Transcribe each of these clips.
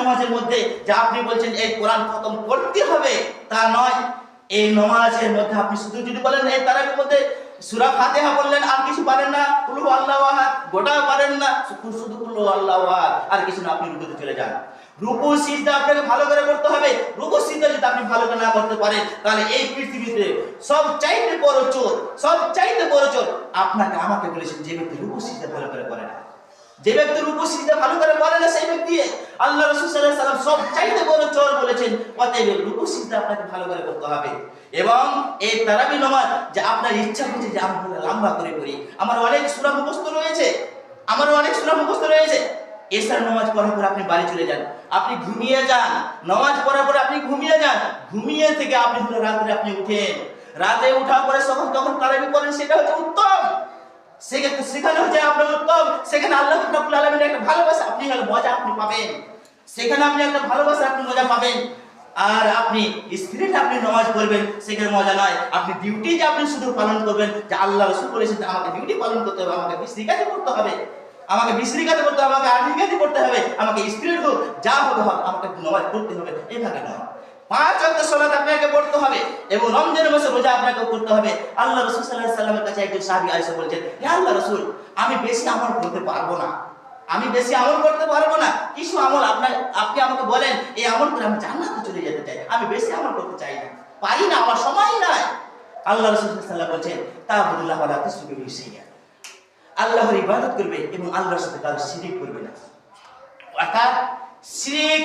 নামাজের মধ্যে যে আপনি বলছেন, এই কোরআন খতম করতে হবে, তা নয়। এই নামাজের মধ্যে আপনি শুধু যদি বলেন, এই তারাবির মধ্যে সূরা ফাতিহা বললেন, আর কিছু পারেন না। কুলু আল্লাহু আহাদ গোটা পারেন না। শুধু কুলু আল্লাহু আহাদ, আর কিছু না, আপনি রুকুতে চলে যান। রুকু, সিজদা আপনাকে ভালো করে করতে হবে। রুকু, সিজদা যদি আপনি ভালো করে না করতে পারেন, তাহলে এই পৃথিবীতে সব চাইতে বড় চোর সব চাইতে বড় চোর আপনাকে, আমাকে বলেছেন যে ব্যক্তি রুকু, সিজদা ভালো করে করে না। যে ব্যক্তি রুকু সিজদা ভালো করে করে না সেই ব্যক্তি, আল্লাহ রাসূল সব চাইতে বড় চোর বলেছেন, অতএব সিজদা আপনাকে ভালো করে করতে হবে। এবং এই তারাবি নামাজ যে আপনার ইচ্ছা হচ্ছে যে আমি লম্বা করে করি আমার অনেক সূরা মুখস্থ রয়েছে আমার অনেক সূরা মুখস্থ রয়েছে। এসার নামাজ পড়ার পর আপনি বাড়ি চলে যান, আপনি ঘুমিয়ে যান, নামাজ পড়ার পর আপনি ঘুমিয়ে যান, ঘুমিয়ে থেকে আপনি রাত্রে আপনি উঠেন, রাতে উঠার পরে যখন তখন তারাবি করেন সেটা হচ্ছে উত্তম। সেক্ষেত্রে সেখানে হচ্ছে আপনার উত্তম, সেখানে আল্লাহ রাব্বুল একটা ভালোবাসা, আপনি হলো মজা আপনি পাবেন। সেখানে আপনি একটা ভালোবাসা, আপনি মজা পাবেন। আর আপনি স্ত্রীটা আপনি নামাজ পড়বেন, সেখানে মজা নয়। আপনি ডিউটি যে আপনি শুধু পালন করবেন, যে আল্লাহ রসুল যে আমাকে ডিউটি পালন করতে হবে, আমাকে বিশ্রী কাজে করতে হবে। আমাকে বিশ্রী কাজে করতে হবে, আমাকে আর্থিক কাজে করতে হবে। আমাকে স্ত্রীর হোক, যা হবে হোক, আমাকে নামাজ পড়তে হবে এইভাবে নয়। পাঁচ সালাত আপনাকে পড়তে হবে এবং রোজা আপনাকে হবে। আল্লাহ সাল্লামের কাছে একজন আল্লাহ আমি বেশি আমল করতে পারব না। আমি বেশি আমল করতে পারব না। কিছু আমল আপনার, আপনি আমাকে বলেন, এই আমল করে আমি জান্নাতে চলে যেতে চাই। আমি বেশি আমল করতে চাই না। পারি না, আমার সময় নাই। আল্লাহ রসুল বলছেন তা আবুদুল্লাহ আল্লাহ সুবির হিসেবে আল্লাহর ইবাদত করবে এবং আল্লাহর সাথে কারও শিরিক করবে না। অর্থাৎ শিরিক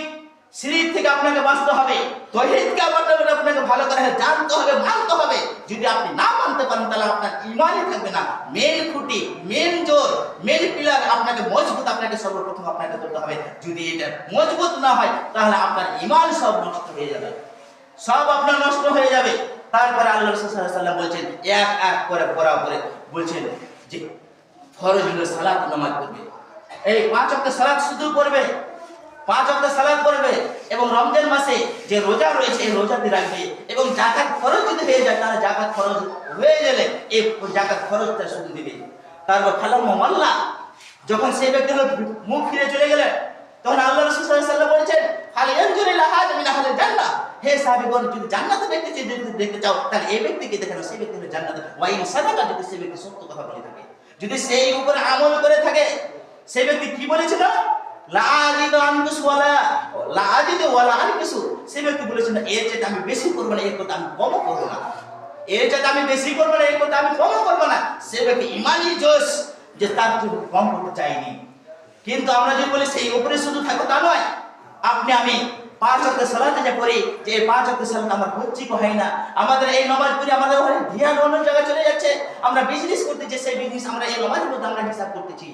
শিরিক থেকে আপনাকে বাঁচতে হবে। তৌহিদকে আপনাকে আপনাকে ভালো করে জানতে হবে, মানতে যদি আপনি না মানতে পারেন, তাহলে আপনার ইমানই থাকবে না। মেন খুঁটি মেন জোর মেন পিলার আপনাকে মজবুত, আপনাকে সর্বপ্রথম আপনাকে করতে হবে। যদি এটা মজবুত না হয়, তাহলে আপনার ইমান সব নষ্ট হয়ে যাবে। সব আপনার নষ্ট হয়ে যাবে। তারপরে আল্লাহ ওয়াসাল্লাম বলছেন, এক এক করে পড়া করে বলছেন যে, ফরজ হলো সালাত নামাজ পড়বে। এই পাঁচ ওয়াক্ত সালাত শুধু পড়বে? পাঁচ ওয়াক্ত সালাত পড়বে এবং রমজান মাসে যে রোজা রয়েছে, এই রোজাতে রাখবে এবং জাকাত খরচ যদি হয়ে যায়, তাহলে জাকাত খরচ হয়ে গেলে এই জাকাত খরচটা শুধু দিবে। তারপর খালাম মাল্লা, যখন সেই ব্যক্তিগুলো মুখ ফিরে চলে গেলেন, তখন আল্লাহ রাসূল ওয়াসাল্লাম বলেছেন হে সাহাবীগণ, যদি জান্নাতে ব্যক্তি যদি দেখতে চাও, তাহলে এই ব্যক্তিকে দেখেন সেই ব্যক্তি হলো জান্নাতে। ওয়া ইন সাদাকা, যদি সেই ব্যক্তি সত্য কথা বলে থাকে। যদি সেই উপরে আমল করে থাকে, সেই ব্যক্তি কি বলেছিল? সেই ব্যক্তি বলেছিল এর চেয়ে আমি বেশি করব না, এর কথা আমি কম করব না। এর চেয়ে আমি বেশি করব না, এর কথা আমি কম করব না। সে ব্যক্তি ইমানি জোশ যে তার থেকে কম করতে চাইনি কিন্তু আমরা যদি বলি, সেই উপরে শুধু থাকো তা নয়, আপনি আমি পাঁচ অক্ট সালাতে যে করি যে পাঁচ অক্ট সালাত আমার হচ্ছে কি হয় না। আমাদের এই নমাজ পড়ি আমাদের ধ্যান অন্য জায়গায় চলে যাচ্ছে। আমরা বিজনেস করতেছি, সেই বিজনেস আমরা এই নমাজের মধ্যে আমরা হিসাব করতেছি।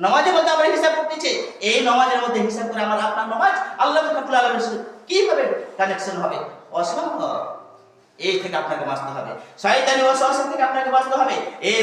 নমাজের মধ্যে আমরা হিসাব করতেছি এই নমাজের মধ্যে হিসাব করে আমার আপনার নমাজ আল্লাহ রাব্বুল আলামিনের সাথে কীভাবে কানেকশন হবে? অসম্ভব। এই থেকে আপনাকে বাঁচতে হবে। শয়তানি ওয়াসওয়াসা থেকে আপনাকে বাঁচতে হবে। এই